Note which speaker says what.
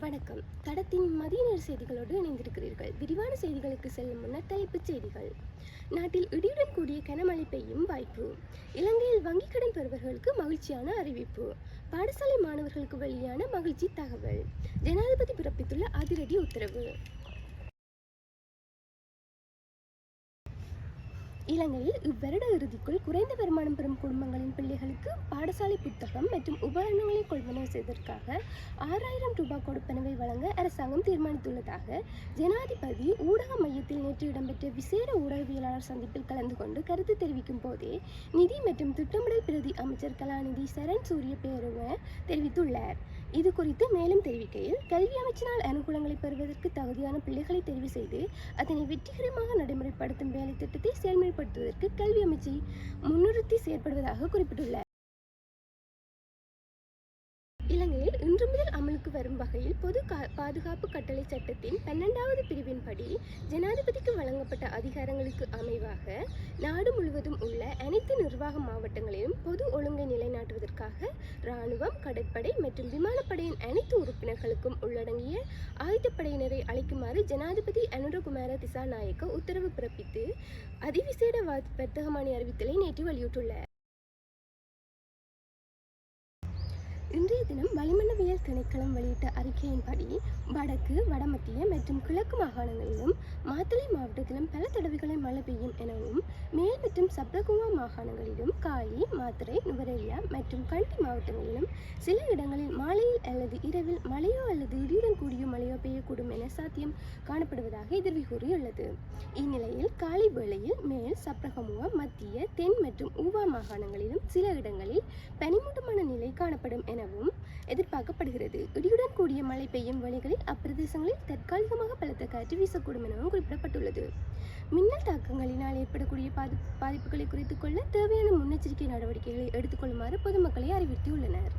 Speaker 1: வணக்கம். தடத்தின் மதிய நேர செய்திகளோடு இணைந்திருக்கிறீர்கள். விரிவான செய்திகளுக்கு செல்லும் முன்னர் தலைப்புச் செய்திகள். நாட்டில் இடியுடன் கூடிய கனமழை பெய்யும் வாய்ப்பு. இலங்கையில் வங்கிக் கடன் பெறுபவர்களுக்கு மகிழ்ச்சியான அறிவிப்பு. பாடசாலை மாணவர்களுக்கு வெளியான மகிழ்ச்சி தகவல். ஜனாதிபதி பிறப்பித்துள்ள அதிரடி உத்தரவு. இலங்கையில் இவ்வருட இறுதிக்குள் குறைந்த வருமானம் பெறும் குடும்பங்களின் பிள்ளைகளுக்கு பாடசாலை புத்தகம் மற்றும் உபகரணங்களை கொள்வனவு செய்வதற்காக ஆறாயிரம் ரூபாய் கொடுப்பனவை வழங்க அரசாங்கம் தீர்மானித்துள்ளதாக ஜனாதிபதி ஊடக மையத்தில் நேற்று இடம்பெற்ற விசேட ஊடகவியலாளர் சந்திப்பில் கலந்து கொண்டு கருத்து தெரிவிக்கும் போதே நிதி மற்றும் திட்டமிடல் பிரதி அமைச்சர் கலாநிதி சரண் சூரிய பேருவ தெரிவித்துள்ளார். இது குறித்து மேலும் தெரிவிக்கையில் கல்வி அமைச்சினால் அனுகூலங்களை பெறுவதற்கு தகுதியான பிள்ளைகளை தெரிவு செய்து அதனை வெற்றிகரமாக நடைமுறைப்படுத்தும் வேலை திட்டத்தை செயல்முறைப்படுத்துவதற்கு கல்வி அமைச்சை முன்னிறுத்தி செயற்படுவதாக குறிப்பிட்டுள்ளார். இலங்கையில் இன்று முதல் அமலுக்கு வரும் வகையில் பொது கா- பாதுகாப்பு கட்டளை சட்டத்தின் பன்னெண்டாவது பிரிவின்படி ஜனாதிபதிக்கு வழங்கப்பட்ட அதிகாரங்களுக்கு அமைவாக நாடு முழுவதும் உள்ள அனைத்து நிர்வாக மாவட்டங்களிலும் பொது ஒழுங்கை நிலைநாட்டுவதற்காக இராணுவம் கடற்படை மற்றும் விமானப்படையின் அனைத்து உறுப்பினர்களுக்கும் உள்ளடங்கிய ஆயுதப்படையினரை அழைக்குமாறு ஜனாதிபதி அனுரகுமார திசாநாயக்க உத்தரவு பிறப்பித்து அதிவிசேட வர்த்தகமானி அறிவித்தலை நேற்று வெளியிட்டுள்ளார். இன்றைய தினம் வளிமண்டவியல் திணைக்களம் வெளியிட்ட அறிக்கையின்படி வடக்கு வடமத்திய மற்றும் கிழக்கு மாகாணங்களிலும் மாத்தளை மாவட்டத்திலும் பல தடவைகளை மழை பெய்யும் எனவும் மேல் மற்றும் சப்ரகுவா மாகாணங்களிலும் காலி மாத்தறை நுவரெலியா மற்றும் கண்டி மாவட்டங்களிலும் சில இடங்களில் மாலையில் அல்லது இரவில் மழையோ அல்லது இடியுடன் கூடிய மழையோ பெய்யக்கூடும் சாத்தியம் காணப்படுவதாக எதிர்வு கூறியுள்ளது இந்நிலையில் காலை வேளையில் மேல் சப்ரகமுவா மத்திய தென் மற்றும் ஊவா மாகாணங்களிலும் சில இடங்களில் பனிமூட்டமான நிலை காணப்படும் எனவும் எதிர்பார்க்கப்படுகிறது. இடியுடன் கூடிய மழை பெய்யும் வழிகளில் அப்பிரதேசங்களில் தற்காலிகமாக பலத்த காற்று வீசக்கூடும் எனவும் குறிப்பிடப்பட்டுள்ளது. மின்னல் தாக்கங்களினால் ஏற்படக்கூடிய பாதி பாதிப்புகளை குறைத்துக் கொள்ள தேவையான முன்னெச்சரிக்கை நடவடிக்கைகளை எடுத்துக்கொள்ளுமாறு பொதுமக்களை அறிவுறுத்தியுள்ளனர்.